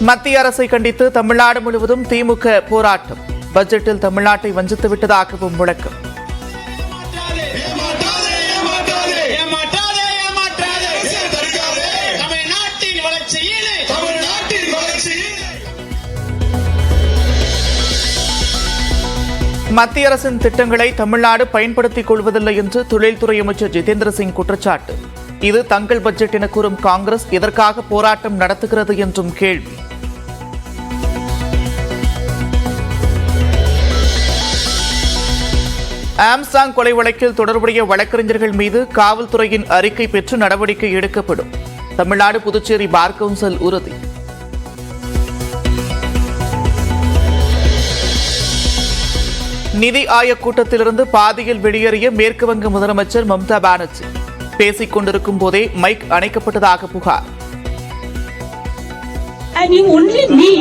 மத்திய அரசை கண்டித்து தமிழ்நாடு முழுவதும் திமுக போராட்டம். பட்ஜெட்டில் தமிழ்நாட்டை வஞ்சித்து விட்டதாகவும் முழக்கம். மத்திய அரசின் திட்டங்களை தமிழ்நாடு பயன்படுத்திக் கொள்வதில்லை என்று தொழில்துறை அமைச்சர் ஜிதேந்திர சிங் குற்றச்சாட்டு. இது தங்கள் பட்ஜெட் என கூறும் காங்கிரஸ் எதற்காக போராட்டம் நடத்துகிறது என்றும் கேள்வி. ஆம்சாங் கொலை வழக்கில் தொடர்புடைய வழக்கறிஞர்கள் மீது காவல்துறையின் அறிக்கை பெற்று நடவடிக்கை எடுக்கப்படும். தமிழ்நாடு புதுச்சேரி பார் கவுன்சில் உறுதி. நிதி ஆயோக் கூட்டத்திலிருந்து பாதியில் வெளியேறிய மேற்கு வங்க முதலமைச்சர் மம்தா பானர்ஜி. பேசிக் கொண்டிருக்கும் போதே மைக் அணைக்கப்பட்டதாக புகார். And you only me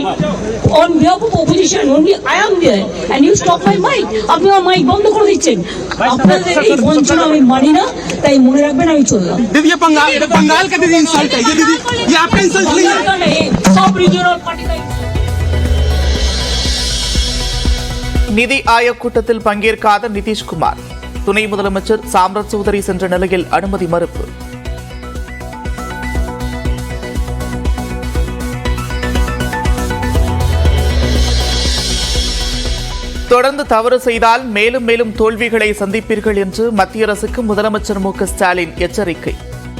on behalf of opposition, only I am there. And you stop my mic. আপনি আমার মাইক বন্ধ করে দিচ্ছেন আপনাদের এই বঞ্চনা আমি মানি না তাই মনে রাখবেন আমি চললাম दीदी ये बंगाल ये बंगाल का दीदी इंसल्ट है ये दीदी ये आपका इंसल्ट नहीं है সব রিজিওনাল পার্টি நிதி ஆயோக் கூட்டத்தில் பங்கேற்காத நிதிஷ்குமார் துணை முதலமைச்சர் சாம்ராஜ் சௌதரி சென்ற நிலையில் அனுமதி மறுப்பு தொடர்ந்து தவறு செய்தால் மேலும் மேலும் தோல்விகளை சந்திப்பீர்கள் என்று மத்திய அரசுக்கு முதலமைச்சர் மு ஸ்டாலின் எச்சரிக்கை.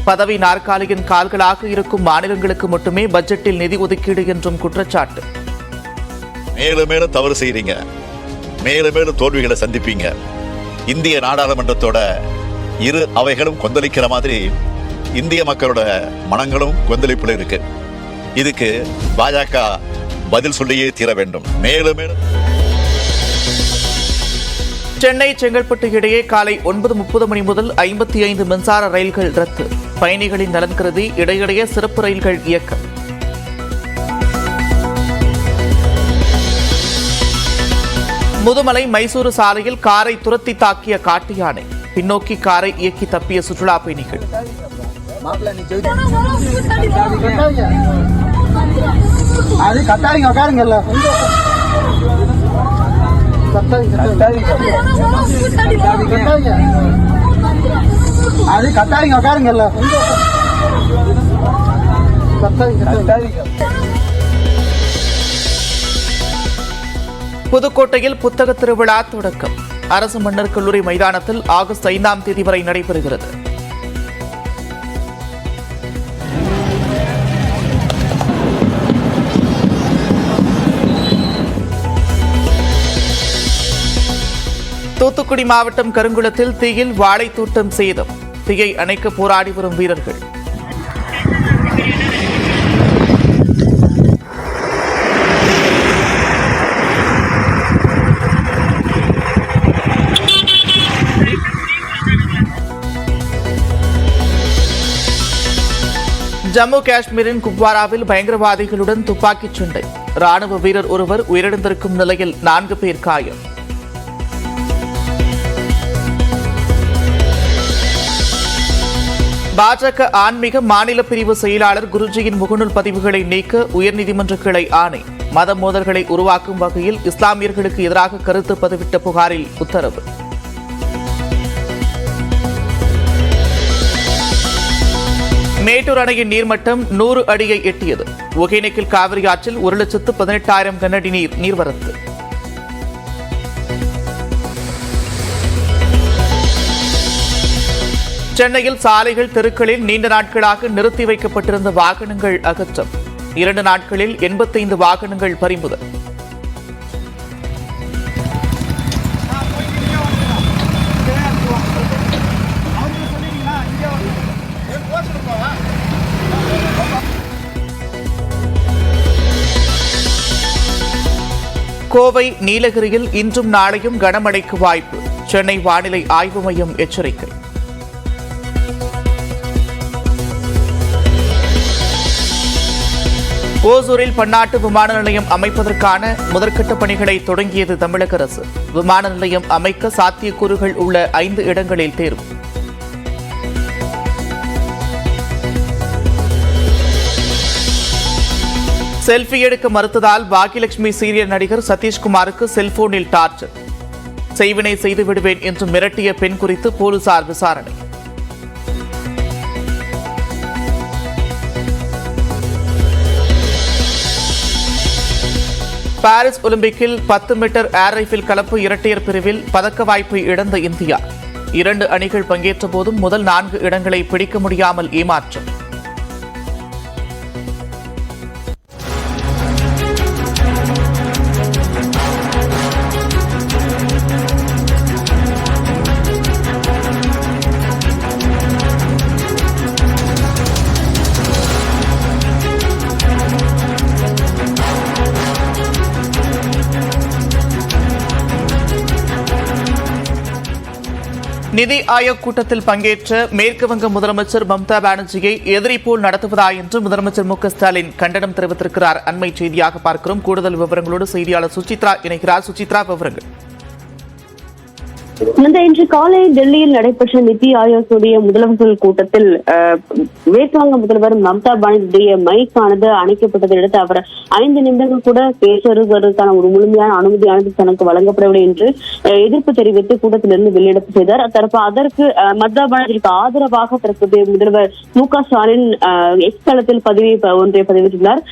பதவி நாற்காலியின் கால்களாக இருக்கும் மாநிலங்களுக்கு மட்டுமே பட்ஜெட்டில் நிதி ஒதுக்கீடு என்றும் குற்றச்சாட்டு. மேலும் மேலும் தவறு செய்யறீங்க மேலும் மேலும் தோல்விகளை சந்திப்பீங்க. இந்திய நாடாளுமன்றத்தோட இரு அவைகளும் கொந்தளிக்கிற மாதிரி இந்திய மக்களோட மனங்களும் கொந்தளிப்புல இருக்கு. இதுக்கு பாஜக பதில் சொல்லியே தீர வேண்டும். மேலும் மேலும் சென்னை செங்கல்பட்டு இடையே காலை ஒன்பது முப்பது மணி முதல் ஐம்பத்தி ஐந்து மின்சார ரயில்கள் ரத்து. பயணிகளின் நலன் கருதி இடையிடையே சிறப்பு ரயில்கள் இயக்கம் முதுமலை மைசூரு சாலையில் காரை துரத்தி தாக்கிய காட்டு யானை. பின்னோக்கி காரை இயக்கி தப்பிய சுற்றுலா பயணிகள். அது கட்டாரிங்க உட்காருங்கல்ல. அது கட்டாரிங்க உட்காருங்கல்ல புதுக்கோட்டையில் புத்தக திருவிழா தொடக்கம். அரசு மன்னர் கல்லூரி மைதானத்தில் ஆகஸ்ட் ஐந்தாம் தேதி வரை நடைபெறுகிறது. தூத்துக்குடி மாவட்டம் கருங்குளத்தில் தீயில் வாழை தூட்டம் சேதம் தீயை அணைக்க போராடி வரும் வீரர்கள். ஜம்மு காஷ்மீரின் குப்வாராவில் பயங்கரவாதிகளுடன் துப்பாக்கிச் சண்டை ராணுவ வீரர் ஒருவர் உயிரிழந்திருக்கும் நிலையில் நான்கு பேர் காயம். பாஜக ஆன்மீக மாநில பிரிவு செயலாளர் குருஜியின் முகநூல் பதிவுகளை நீக்க உயர்நீதிமன்ற கிளை ஆணை. மத மோதல்களை உருவாக்கும் வகையில் இஸ்லாமியர்களுக்கு எதிராக கருத்து பதிவிட்ட புகாரில் உத்தரவு. மேட்டூர் அணையின் நீர்மட்டம் நூறு அடியை எட்டியது. ஒகேனக்கல் காவிரி ஆற்றில் ஒரு லட்சத்து பதினெட்டாயிரம் கனஅடி நீர் நீர்வரத்து. சென்னையில் சாலைகள் தெருக்களில் நீண்ட நாட்களாக நிறுத்தி வைக்கப்பட்டிருந்த வாகனங்கள் அகற்றம். இரண்டு நாட்களில் எண்பத்தைந்து வாகனங்கள் பறிமுதல். கோவை நீலகிரியில் இன்றும் நாளையும் கனமழைக்கு வாய்ப்பு. சென்னை வானிலை ஆய்வு மையம் எச்சரிக்கை. ஓசூரில் பன்னாட்டு விமான நிலையம் அமைப்பதற்கான முதற்கட்ட பணிகளை தொடங்கியது தமிழக அரசு. விமான நிலையம் அமைக்க சாத்தியக்கூறுகள் உள்ள ஐந்து இடங்களில் தேர்வு. செல்ஃபி எடுக்க மறுத்ததால் பாக்கியலட்சுமி சீரியல் நடிகர் சதீஷ்குமாருக்கு செல்போனில் டார்ச்சர். செய்வினை செய்து விடுவேன் என்று மிரட்டிய பெண் குறித்து போலீசார் விசாரணை. பாரிஸ் ஒலிம்பிக்கில் பத்து மீட்டர் ஏர் ரைஃபிள் கலப்பு இரட்டையர் பிரிவில் பதக்க வாய்ப்பை இழந்த இந்தியா. இரண்டு அணிகள் பங்கேற்ற போதும் முதல் நான்கு இடங்களை பிடிக்க முடியாமல் ஏமாற்றம். நிதி ஆயோக் கூட்டத்தில் பங்கேற்ற மேற்கு வங்க முதலமைச்சர் மம்தா பானர்ஜியை எதிரி போல் நடத்துவதா என்று முதலமைச்சர் மு ஸ்டாலின் கண்டனம் தெரிவித்திருக்கிறார். அண்மை செய்தியாக பார்க்கிறோம். கூடுதல் விவரங்களோடு செய்தியாளர் சுசித்ரா இணைகிறார். சுசித்ரா விவரங்கள். இந்த இன்று காலை டெல்லியில் நடைபெற்ற நிதி ஆயோக்குடைய முதலமைச்சர்கள் கூட்டத்தில் மேற்குவங்க முதல்வர் மம்தா பானர்ஜியுடைய மைக் ஆனது அணைக்கப்பட்டதை அடுத்து அவர் ஐந்து நிமிடங்கள் கூட பேசுவதற்கான ஒரு முழுமையான அனுமதியானது தனக்கு வழங்கப்படவில்லை என்று எதிர்ப்பு தெரிவித்து கூட்டத்திலிருந்து வெளியிடப்பு செய்தார். தரப்பு அதற்கு மம்தா பானர்ஜிக்கு ஆதரவாக தற்போதைய முதல்வர் மு க ஸ்டாலின் எக்ஸ் தளத்தில் பதிவு ஒன்றை பதிவிட்டுள்ளார்.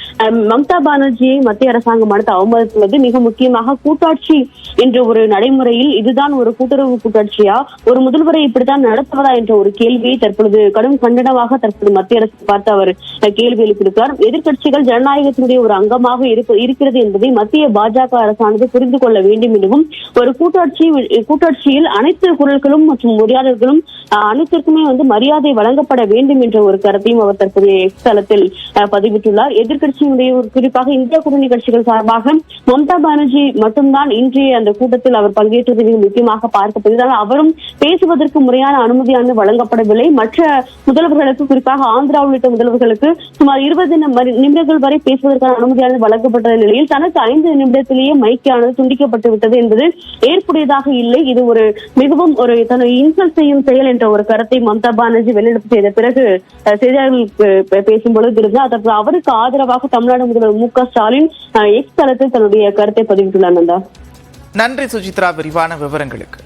மம்தா பானர்ஜியை மத்திய அரசாங்கம் அடுத்து அவமதித்துள்ளது. மிக முக்கியமாக கூட்டாட்சி என்ற ஒரு நடைமுறையில் இதுதான் ஒரு கூட்ட கூட்டுறவு கூட்டாட்சியா ஒரு முதல்வரை இப்படித்தான் நடத்துவதா என்ற ஒரு கேள்வியை தற்பொழுது கடும் கண்டனமாக தற்போது மத்திய அரசு பார்த்து அவர் கேள்வி எழுப்பியிருக்கிறார். எதிர்க்கட்சிகள் ஜனநாயகத்தினுடைய ஒரு அங்கமாக இருக்கிறது என்பதை மத்திய பாஜக அரசானது புரிந்து கொள்ள வேண்டும் எனவும் ஒரு கூட்டாட்சி கூட்டாட்சியில் அனைத்து குரல்களும் மற்றும் மரியாதைகளும் அனைத்திற்குமே வந்து மரியாதை வழங்கப்பட வேண்டும் என்ற ஒரு கருத்தையும் அவர் தற்போதைய எக்ஸ் தளத்தில் பதிவிட்டுள்ளார். எதிர்க்கட்சியினுடைய ஒரு குறிப்பாக இந்திய கூட்டணி கட்சிகள் சார்பாக மம்தா பானர்ஜி மட்டும்தான் இன்றைய அந்த கூட்டத்தில் அவர் பங்கேற்றது மிக முக்கியமாக பார்க்கப்படுவதால் அவரும் பேசுவதற்கு முறையான அனுமதியானது வழங்கப்படவில்லை. மற்ற முதல்வர்களுக்கு குறிப்பாக ஆந்திரா உள்ளிட்ட முதல்வர்களுக்கு சுமார் இருபது நிமிடங்கள் வரை பேசுவதற்கான அனுமதியானது வழங்கப்பட்ட நிலையில் தனக்கு ஐந்து நிமிடத்திலேயே மைக்கானது துண்டிக்கப்பட்டு விட்டது என்பது ஏற்புடையதாக இல்லை. இது ஒரு மிகவும் ஒரு தன்னை இன்சல்ட் செய்யும் செயல் என்ற ஒரு கருத்தை மம்தா பானர்ஜி வெளியிடப்பு செய்த பிறகு செய்தியாளர்களுக்கு பேசும்பொழுது இருந்தார் அதற்கு அவருக்கு ஆதரவாக தமிழ்நாடு முதல்வர் மு க ஸ்டாலின் எக்ஸ் தளத்தில் தன்னுடைய கருத்தை பதிவிட்டுள்ளார் நந்தா நன்றி சுஜித்ரா விரிவான விவரங்களுக்கு.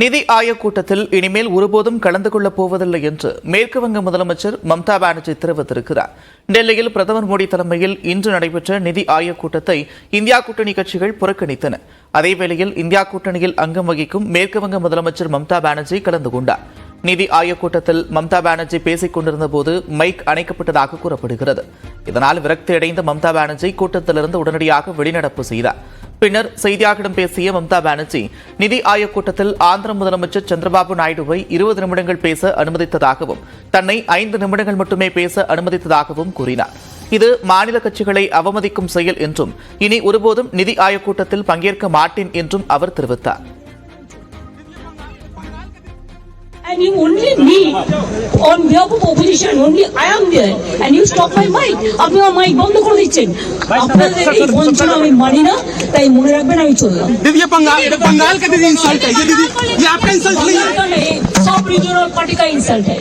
நிதி ஆயோக் கூட்டத்தில் இனிமேல் ஒருபோதும் கலந்து கொள்ளப் போவதில்லை என்று மேற்கு வங்க முதலமைச்சர் மம்தா பானர்ஜி தெரிவித்திருக்கிறார். டெல்லியில் பிரதமர் மோடி தலைமையில் இன்று நடைபெற்ற நிதி ஆயோக் கூட்டத்தை இந்தியா கூட்டணி கட்சிகள் புறக்கணித்தன. அதேவேளையில் இந்தியா கூட்டணியில் அங்கம் வகிக்கும் மேற்கு வங்க முதலமைச்சர் மம்தா பானர்ஜி கலந்து கொண்டார். நிதி ஆயோக் கூட்டத்தில் மம்தா பானர்ஜி பேசிக் கொண்டிருந்த போது மைக் அணைக்கப்பட்டதாக கூறப்படுகிறது. இதனால் விரக்தி அடைந்த மம்தா பானர்ஜி கூட்டத்திலிருந்து உடனடியாக வெளிநடப்பு செய்தார். பின்னர் செய்தியாளர்களிடம் பேசிய மம்தா பானர்ஜி நிதி ஆயோக் கூட்டத்தில் ஆந்திர முதலமைச்சர் சந்திரபாபு நாயுடுவை இருபது நிமிடங்கள் பேச அனுமதித்ததாகவும் தன்னை ஐந்து நிமிடங்கள் மட்டுமே பேச அனுமதித்ததாகவும் கூறினார். இது மாநில கட்சிகளை அவமதிக்கும் செயல் என்றும் இனி ஒருபோதும் நிதி ஆயோக் கூட்டத்தில் பங்கேற்க மாட்டேன் என்றும் அவர் தெரிவித்தார். And you only me on behalf of opposition, only I am there. And you stop my mic. আপনি আমার মাইক বন্ধ করে দিচ্ছেন আপনাদের এই বঞ্চনা আমি মানি না তাই মনে রাখবেন আমি চললাম दीदी ये बंगाल बंगाल का दीदी इंसल्ट है ये दीदी ये आपका इंसल्ट नहीं है सब रिजनल पार्टी का इंसल्ट है